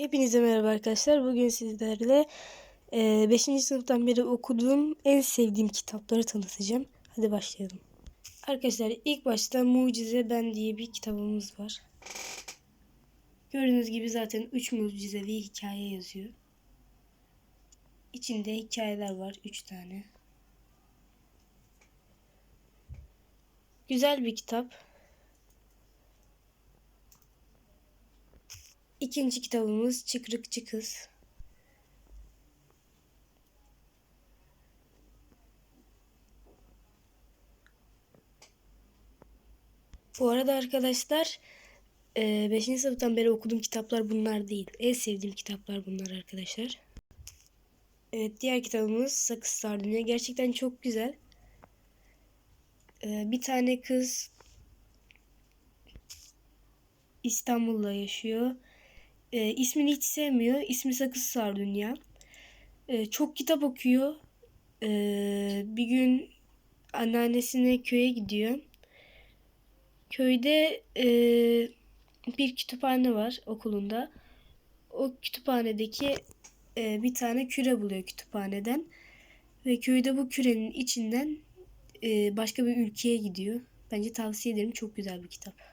Hepinize merhaba arkadaşlar. Bugün sizlerle 5. sınıftan beri okuduğum en sevdiğim kitapları tanıtacağım. Hadi başlayalım. Arkadaşlar ilk başta Mucize Ben diye bir kitabımız var. Gördüğünüz gibi zaten 3 mucizevi hikaye yazıyor. İçinde hikayeler var 3 tane. Güzel bir kitap. İkinci kitabımız Çıkrıkçı Kız. Bu arada arkadaşlar 5. sınıftan beri okuduğum kitaplar bunlar değil. En sevdiğim kitaplar bunlar arkadaşlar. Evet diğer kitabımız Sakız Sardunya. Gerçekten çok güzel. E, bir tane kız İstanbul'da yaşıyor. E, ismini hiç sevmiyor. İsmi Sakız Sardunya. E, çok kitap okuyor. E, bir gün anneannesine köye gidiyor. Köyde e, bir kütüphane var okulunda. O kütüphanedeki e, bir tane küre buluyor kütüphaneden. Ve köyde bu kürenin içinden e, başka bir ülkeye gidiyor. Bence tavsiye ederim. Çok güzel bir kitap.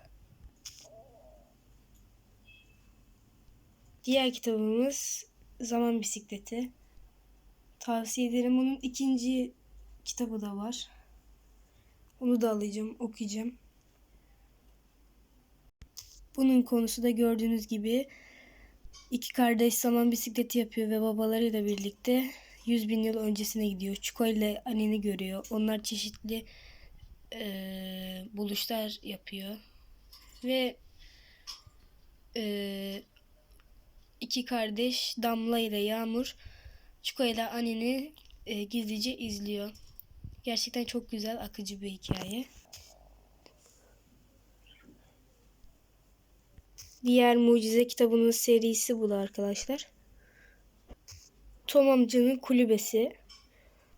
Diğer kitabımız Zaman Bisikleti. Tavsiye ederim. Onun ikinci kitabı da var. Onu da alacağım, okuyacağım. Bunun konusu da gördüğünüz gibi iki kardeş zaman bisikleti yapıyor ve babalarıyla birlikte 100 bin yıl öncesine gidiyor. Çuko ile anneni görüyor. Onlar çeşitli e, buluşlar yapıyor. Ve e, iki kardeş Damla ile Yağmur Çuko ile Ani'ni e, gizlice izliyor. Gerçekten çok güzel, akıcı bir hikaye. Diğer mucize kitabının serisi bu da arkadaşlar. Tom amcanın kulübesi.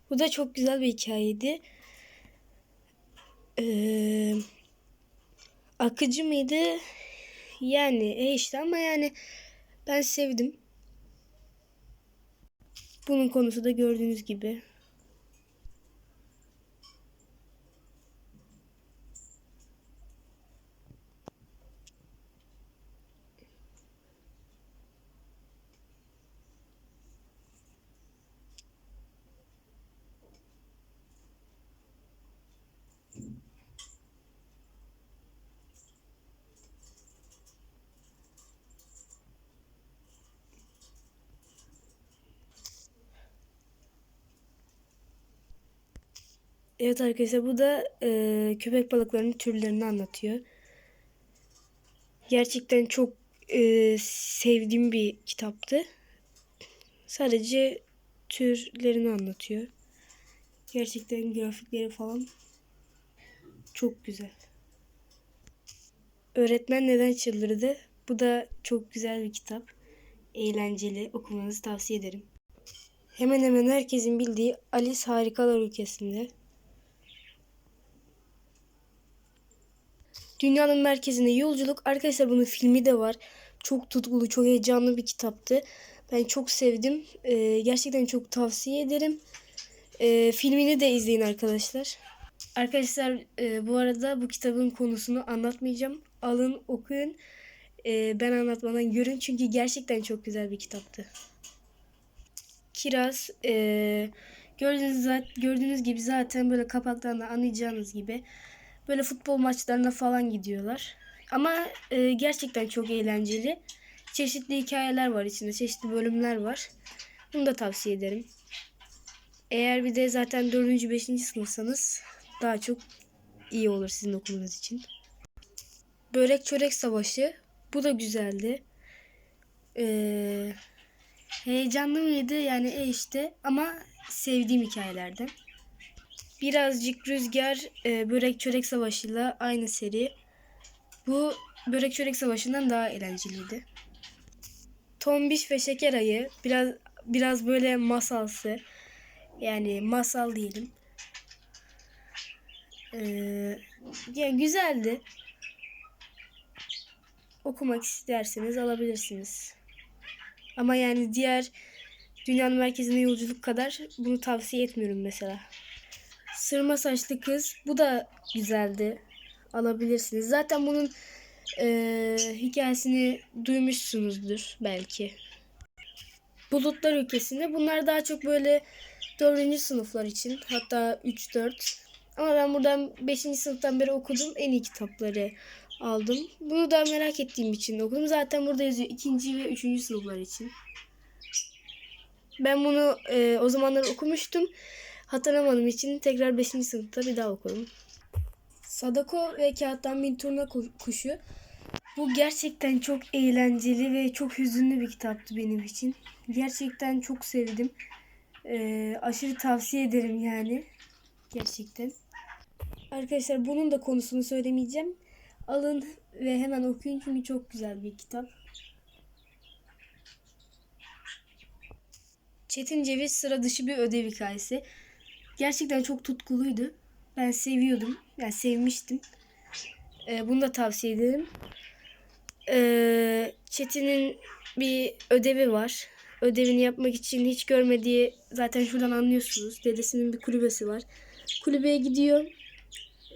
Bu da çok güzel bir hikayeydi. Ee, akıcı mıydı? Yani e işte ama yani ben sevdim. Bunun konusu da gördüğünüz gibi Evet arkadaşlar bu da e, köpek balıklarının türlerini anlatıyor. Gerçekten çok e, sevdiğim bir kitaptı. Sadece türlerini anlatıyor. Gerçekten grafikleri falan çok güzel. Öğretmen neden çıldırdı? Bu da çok güzel bir kitap. Eğlenceli okumanızı tavsiye ederim. Hemen hemen herkesin bildiği Alice Harikalar Ülkesi'nde Dünyanın merkezine yolculuk. Arkadaşlar bunun filmi de var. Çok tutkulu, çok heyecanlı bir kitaptı. Ben çok sevdim. Ee, gerçekten çok tavsiye ederim. Ee, filmini de izleyin arkadaşlar. Arkadaşlar e, bu arada bu kitabın konusunu anlatmayacağım. Alın okuyun. E, ben anlatmadan görün çünkü gerçekten çok güzel bir kitaptı. Kiraz e, gördüğünüz, gördüğünüz gibi zaten böyle kapaktan da anlayacağınız gibi Böyle futbol maçlarına falan gidiyorlar. Ama e, gerçekten çok eğlenceli. Çeşitli hikayeler var içinde. Çeşitli bölümler var. Bunu da tavsiye ederim. Eğer bir de zaten 4. 5. sınıfsanız daha çok iyi olur sizin okulunuz için. Börek Çörek Savaşı. Bu da güzeldi. Ee, heyecanlı mıydı? Yani e işte ama sevdiğim hikayelerden. Birazcık Rüzgar e, Börek Çörek Savaşı'yla aynı seri. Bu Börek Çörek Savaşı'ndan daha eğlenceliydi. Tombiş ve Şeker Ayı biraz biraz böyle masalsı. Yani masal diyelim. Ee, yani güzeldi. Okumak isterseniz alabilirsiniz. Ama yani diğer dünyanın merkezine yolculuk kadar bunu tavsiye etmiyorum mesela. Sırma saçlı kız. Bu da güzeldi. Alabilirsiniz. Zaten bunun eee, hikayesini duymuşsunuzdur belki. Bulutlar ülkesinde. Bunlar daha çok böyle 4. sınıflar için. Hatta 3-4. Ama ben buradan 5. sınıftan beri okudum. En iyi kitapları aldım. Bunu da merak ettiğim için okudum. Zaten burada yazıyor 2. ve 3. sınıflar için. Ben bunu e, o zamanlar okumuştum. Hatırlamadığım için tekrar 5. sınıfta bir daha okudum. Sadako ve Kağıttan Bin Turna Ku- Kuşu. Bu gerçekten çok eğlenceli ve çok hüzünlü bir kitaptı benim için. Gerçekten çok sevdim. E, aşırı tavsiye ederim yani. Gerçekten. Arkadaşlar bunun da konusunu söylemeyeceğim. Alın ve hemen okuyun çünkü çok güzel bir kitap. Çetin Ceviz sıra dışı bir ödev hikayesi. Gerçekten çok tutkuluydu. Ben seviyordum. Yani sevmiştim. Ee, bunu da tavsiye ederim. Ee, Çetin'in bir ödevi var. Ödevini yapmak için hiç görmediği zaten şuradan anlıyorsunuz. Dedesinin bir kulübesi var. Kulübeye gidiyor.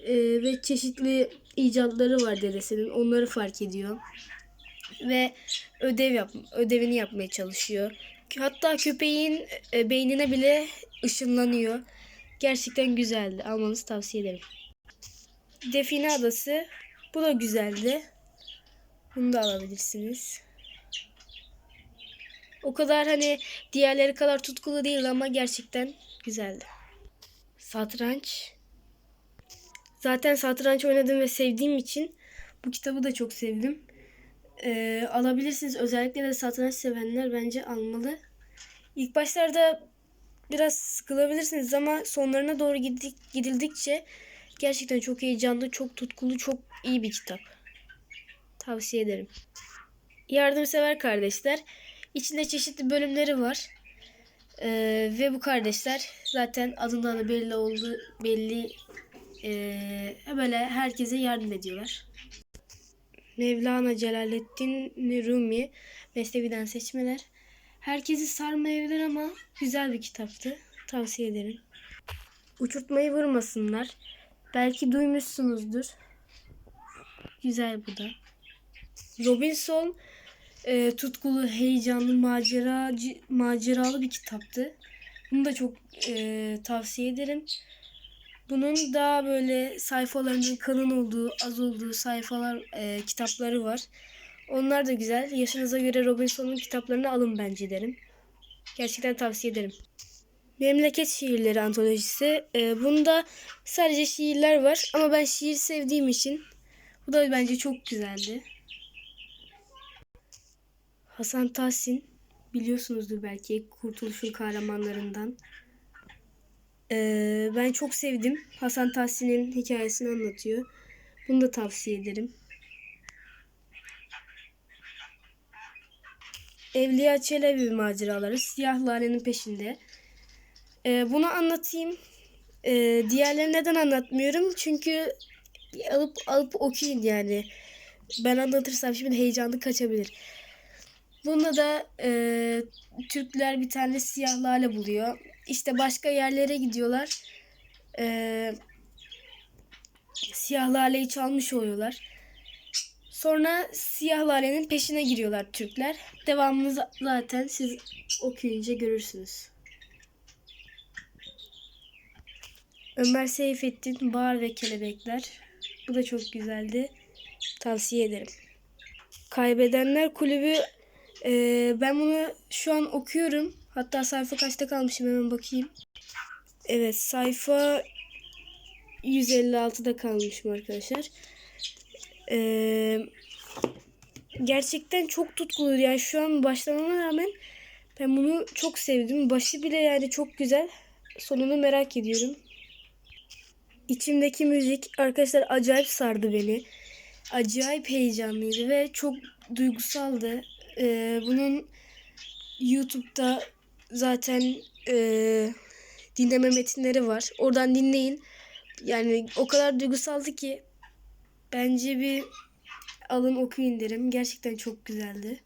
Ee, ve çeşitli icatları var dedesinin. Onları fark ediyor. Ve ödev yap ödevini yapmaya çalışıyor. Hatta köpeğin e, beynine bile ışınlanıyor. Gerçekten güzeldi. Almanızı tavsiye ederim. Define Adası. Bu da güzeldi. Bunu da alabilirsiniz. O kadar hani diğerleri kadar tutkulu değil ama gerçekten güzeldi. Satranç. Zaten satranç oynadım ve sevdiğim için bu kitabı da çok sevdim. Ee, alabilirsiniz. Özellikle de satranç sevenler bence almalı. İlk başlarda biraz sıkılabilirsiniz ama sonlarına doğru gidik, gidildikçe gerçekten çok heyecanlı, çok tutkulu, çok iyi bir kitap. Tavsiye ederim. Yardımsever kardeşler. İçinde çeşitli bölümleri var. Ee, ve bu kardeşler zaten adından da belli oldu belli ee, böyle herkese yardım ediyorlar. Mevlana Celaleddin Rumi Mesnevi'den seçmeler. Herkesi sarmayabilir ama güzel bir kitaptı. Tavsiye ederim. Uçurtmayı vurmasınlar. Belki duymuşsunuzdur. Güzel bu da. Robinson e, tutkulu, heyecanlı, maceracı, maceralı bir kitaptı. Bunu da çok e, tavsiye ederim. Bunun daha böyle sayfalarının kalın olduğu, az olduğu sayfalar, e, kitapları var. Onlar da güzel. Yaşınıza göre Robinson'un kitaplarını alın bence derim. Gerçekten tavsiye ederim. Memleket Şiirleri Antolojisi. E, bunda sadece şiirler var ama ben şiir sevdiğim için bu da bence çok güzeldi. Hasan Tahsin biliyorsunuzdur belki Kurtuluş'un kahramanlarından. Ee, ben çok sevdim. Hasan Tahsin'in hikayesini anlatıyor. Bunu da tavsiye ederim. Evliya Çelebi maceraları Siyah Lale'nin peşinde. Ee, bunu anlatayım. Ee, diğerlerini neden anlatmıyorum? Çünkü alıp alıp okuyun yani. Ben anlatırsam şimdi heyecanlı kaçabilir. Bunda da e, Türkler bir tane siyah lale buluyor. İşte başka yerlere gidiyorlar. E, siyah laleyi çalmış oluyorlar. Sonra siyah lalenin peşine giriyorlar Türkler. Devamını zaten siz okuyunca görürsünüz. Ömer Seyfettin Bağır ve Kelebekler. Bu da çok güzeldi. Tavsiye ederim. Kaybedenler Kulübü ee, ben bunu şu an okuyorum. Hatta sayfa kaçta kalmışım hemen bakayım. Evet sayfa 156'da kalmışım arkadaşlar. Ee, gerçekten çok tutkulu. Yani şu an başlamama rağmen ben bunu çok sevdim. Başı bile yani çok güzel. Sonunu merak ediyorum. İçimdeki müzik arkadaşlar acayip sardı beni. Acayip heyecanlıydı ve çok duygusaldı. Ee, bunun YouTube'da zaten e, dinleme metinleri var. Oradan dinleyin. Yani o kadar duygusaldı ki bence bir alın okuyun derim. Gerçekten çok güzeldi.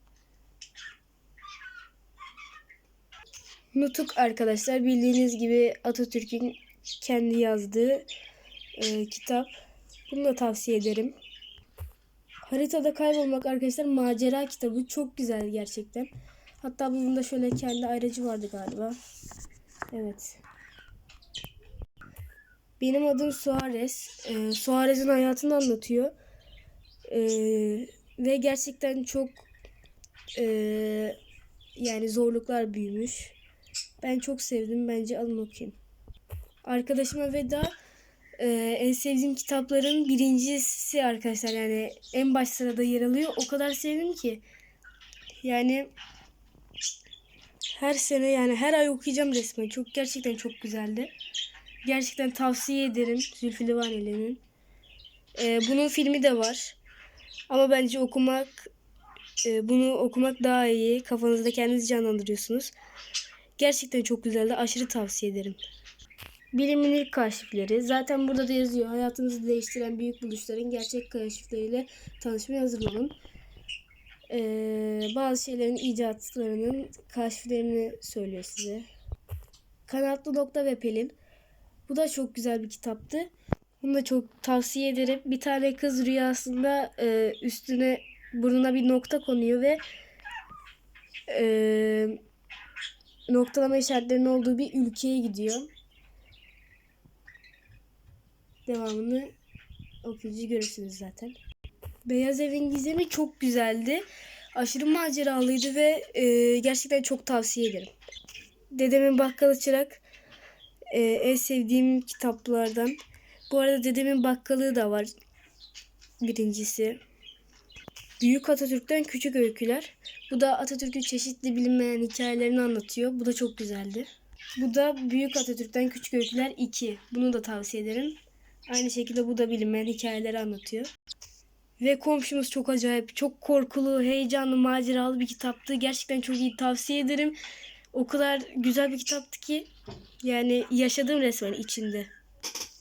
Nutuk arkadaşlar bildiğiniz gibi Atatürk'ün kendi yazdığı e, kitap. Bunu da tavsiye ederim. Haritada kaybolmak arkadaşlar macera kitabı çok güzel gerçekten. Hatta bunun da şöyle kendi ayracı vardı galiba. Evet. Benim adım Suarez. Ee, Suarez'in hayatını anlatıyor. Ee, ve gerçekten çok e, yani zorluklar büyümüş. Ben çok sevdim. Bence alın okuyun. Arkadaşıma veda e, en sevdiğim kitapların birincisi arkadaşlar. Yani en baş sırada yer alıyor. O kadar sevdim ki. Yani her sene yani her ay okuyacağım resmen. Çok gerçekten çok güzeldi. Gerçekten tavsiye ederim Zülfü Livaneli'nin. Ee, bunun filmi de var. Ama bence okumak e, bunu okumak daha iyi. Kafanızda kendinizi canlandırıyorsunuz. Gerçekten çok güzeldi. Aşırı tavsiye ederim. Bilimin ilk kaşifleri. Zaten burada da yazıyor. Hayatınızı değiştiren büyük buluşların gerçek kaşifleriyle tanışmaya hazırlanın. Ee, bazı şeylerin icatlarının kaşiflerini söylüyor size. Kanatlı Nokta ve Pelin. Bu da çok güzel bir kitaptı. Bunu da çok tavsiye ederim. Bir tane kız rüyasında e, üstüne burnuna bir nokta konuyor ve e, noktalama işaretlerinin olduğu bir ülkeye gidiyor. Devamını okuyucu görürsünüz zaten. Beyaz Evin Gizemi çok güzeldi. Aşırı maceralıydı ve e, gerçekten çok tavsiye ederim. Dedemin Bakkalı Çırak e, en sevdiğim kitaplardan. Bu arada dedemin bakkalığı da var. Birincisi. Büyük Atatürk'ten Küçük Öyküler. Bu da Atatürk'ün çeşitli bilinmeyen hikayelerini anlatıyor. Bu da çok güzeldi. Bu da Büyük Atatürk'ten Küçük Öyküler 2. Bunu da tavsiye ederim. Aynı şekilde bu da bilinmeyen hikayeleri anlatıyor. Ve komşumuz çok acayip, çok korkulu, heyecanlı, maceralı bir kitaptı. Gerçekten çok iyi tavsiye ederim. O kadar güzel bir kitaptı ki yani yaşadım resmen içinde.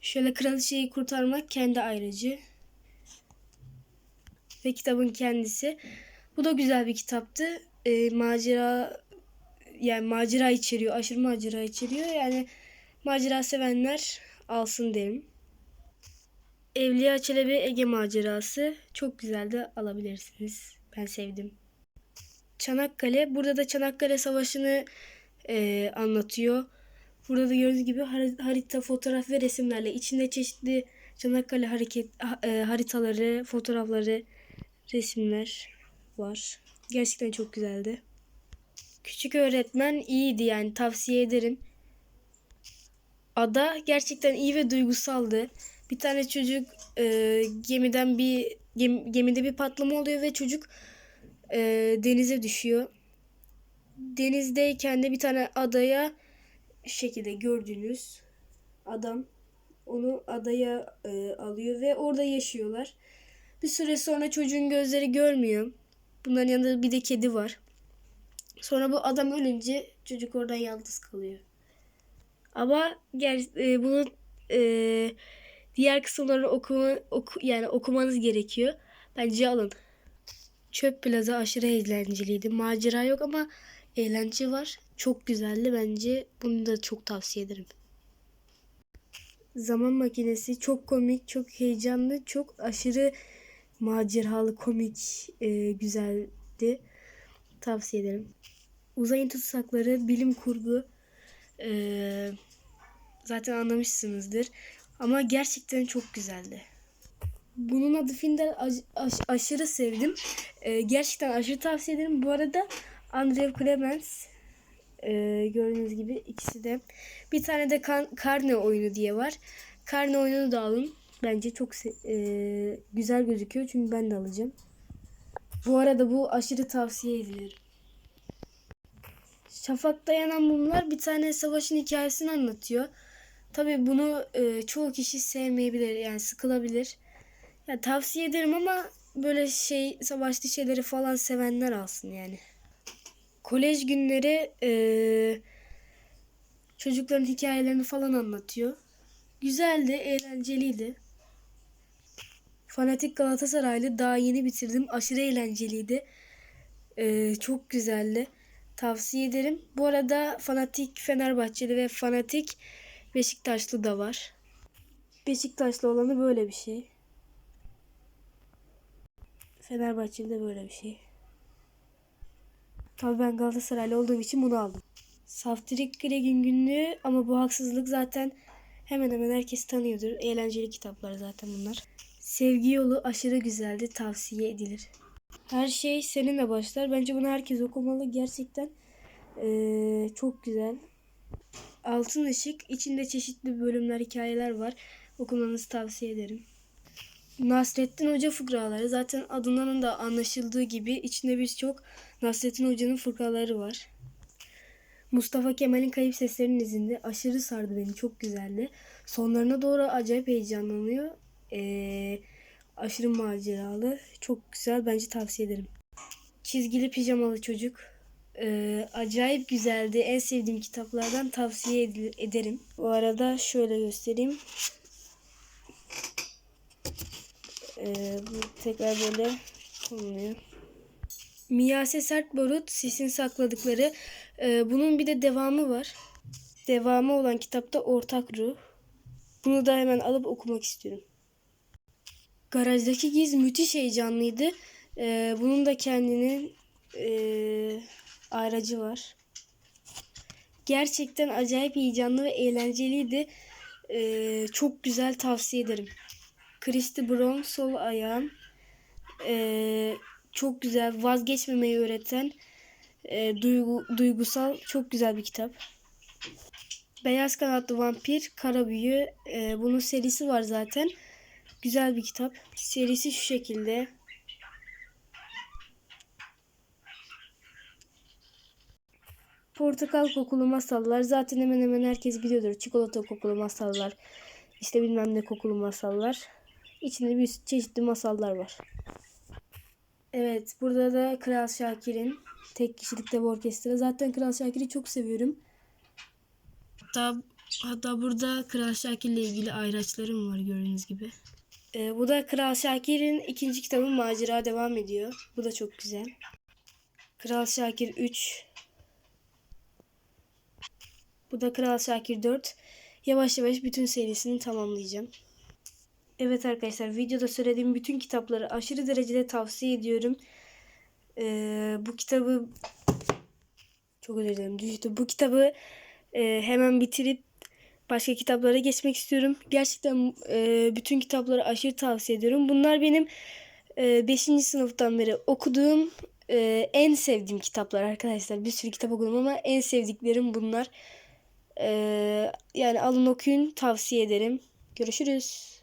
Şöyle kraliçeyi kurtarmak kendi ayrıcı. Ve kitabın kendisi. Bu da güzel bir kitaptı. Ee, macera yani macera içeriyor. Aşırı macera içeriyor. Yani macera sevenler alsın derim. Evliya Çelebi Ege macerası çok güzeldi. Alabilirsiniz. Ben sevdim. Çanakkale. Burada da Çanakkale Savaşı'nı e, anlatıyor. Burada da gördüğünüz gibi harita, fotoğraf ve resimlerle içinde çeşitli Çanakkale hareket e, haritaları, fotoğrafları, resimler var. Gerçekten çok güzeldi. Küçük öğretmen iyiydi yani tavsiye ederim. Ada gerçekten iyi ve duygusaldı. Bir tane çocuk e, gemiden bir gem, gemide bir patlama oluyor ve çocuk e, denize düşüyor. Denizdeyken de bir tane adaya şekilde gördüğünüz adam onu adaya e, alıyor ve orada yaşıyorlar. Bir süre sonra çocuğun gözleri görmüyor. Bunların yanında bir de kedi var. Sonra bu adam ölünce çocuk oradan yalnız kalıyor. Ama ger e, bunun e, diğer kısımlarını okuma, oku, yani okumanız gerekiyor. Bence alın. Çöp Plaza aşırı eğlenceliydi. Macera yok ama eğlence var. Çok güzeldi bence. Bunu da çok tavsiye ederim. Zaman makinesi çok komik, çok heyecanlı, çok aşırı maceralı, komik, e, güzeldi. Tavsiye ederim. Uzayın tutsakları, bilim kurgu. E, zaten anlamışsınızdır. Ama gerçekten çok güzeldi. Bunun adı Finder aş, aş, aşırı sevdim. E, gerçekten aşırı tavsiye ederim. Bu arada Andrew Clemens e, gördüğünüz gibi ikisi de. Bir tane de kan, karne oyunu diye var. Karne oyununu da alın. Bence çok e, güzel gözüküyor. Çünkü ben de alacağım. Bu arada bu aşırı tavsiye edilir. Şafakta yanan mumlar bir tane savaşın hikayesini anlatıyor. Tabi bunu e, çoğu kişi sevmeyebilir yani sıkılabilir. Ya tavsiye ederim ama böyle şey savaşlı şeyleri falan sevenler alsın yani. Kolej günleri e, çocukların hikayelerini falan anlatıyor. Güzeldi, eğlenceliydi. Fanatik Galatasaraylı daha yeni bitirdim. Aşırı eğlenceliydi. E, çok güzeldi. Tavsiye ederim. Bu arada fanatik Fenerbahçeli ve fanatik Beşiktaşlı da var. Beşiktaşlı olanı böyle bir şey. Fenerbahçeli de böyle bir şey. Tabii ben Galatasaraylı olduğum için bunu aldım. Saftirik Greg'in günlüğü ama bu haksızlık zaten hemen hemen herkes tanıyordur. Eğlenceli kitaplar zaten bunlar. Sevgi yolu aşırı güzeldi. Tavsiye edilir. Her şey seninle başlar. Bence bunu herkes okumalı. Gerçekten eee, çok güzel. Altın Işık. içinde çeşitli bölümler, hikayeler var. Okumanızı tavsiye ederim. Nasrettin Hoca fıkraları. Zaten adından da anlaşıldığı gibi içinde birçok Nasrettin Hoca'nın fıkraları var. Mustafa Kemal'in Kayıp Seslerinin izinde aşırı sardı beni. Çok güzeldi. Sonlarına doğru acayip heyecanlanıyor. Ee, aşırı maceralı. Çok güzel. Bence tavsiye ederim. Çizgili Pijamalı Çocuk. Ee, acayip güzeldi. En sevdiğim kitaplardan tavsiye ed- ederim. Bu arada şöyle göstereyim. Ee, bu tekrar böyle konuluyor. Miyase Sert Barut Sis'in sakladıkları. Ee, bunun bir de devamı var. Devamı olan kitapta Ortak Ruh. Bunu da hemen alıp okumak istiyorum. Garajdaki Giz müthiş heyecanlıydı. Ee, bunun da kendinin ee, ayracı var. Gerçekten acayip heyecanlı ve eğlenceliydi. Ee, çok güzel tavsiye ederim. Christy Brown sol ayağım. Ee, çok güzel vazgeçmemeyi öğreten e, duygu, duygusal çok güzel bir kitap. Beyaz Kanatlı Vampir Kara Büyü e, bunun serisi var zaten. Güzel bir kitap. Serisi şu şekilde. Portakal kokulu masallar zaten hemen hemen herkes biliyordur. Çikolata kokulu masallar. İşte bilmem ne kokulu masallar. İçinde bir çeşitli masallar var. Evet, burada da Kral Şakir'in tek kişilik dev orkestra. Zaten Kral Şakir'i çok seviyorum. Hatta, hatta burada Kral Şakir'le ilgili ayraçlarım var gördüğünüz gibi. Ee, bu da Kral Şakir'in ikinci kitabı macera devam ediyor. Bu da çok güzel. Kral Şakir 3. Bu da Kral Şakir 4. Yavaş yavaş bütün serisini tamamlayacağım. Evet arkadaşlar videoda söylediğim bütün kitapları aşırı derecede tavsiye ediyorum. Ee, bu kitabı çok özür dilerim düştü. Bu kitabı e, hemen bitirip başka kitaplara geçmek istiyorum. Gerçekten e, bütün kitapları aşırı tavsiye ediyorum. Bunlar benim 5. sınıftan beri okuduğum e, en sevdiğim kitaplar arkadaşlar. Bir sürü kitap okudum ama en sevdiklerim bunlar. E, yani alın okuyun tavsiye ederim. Görüşürüz.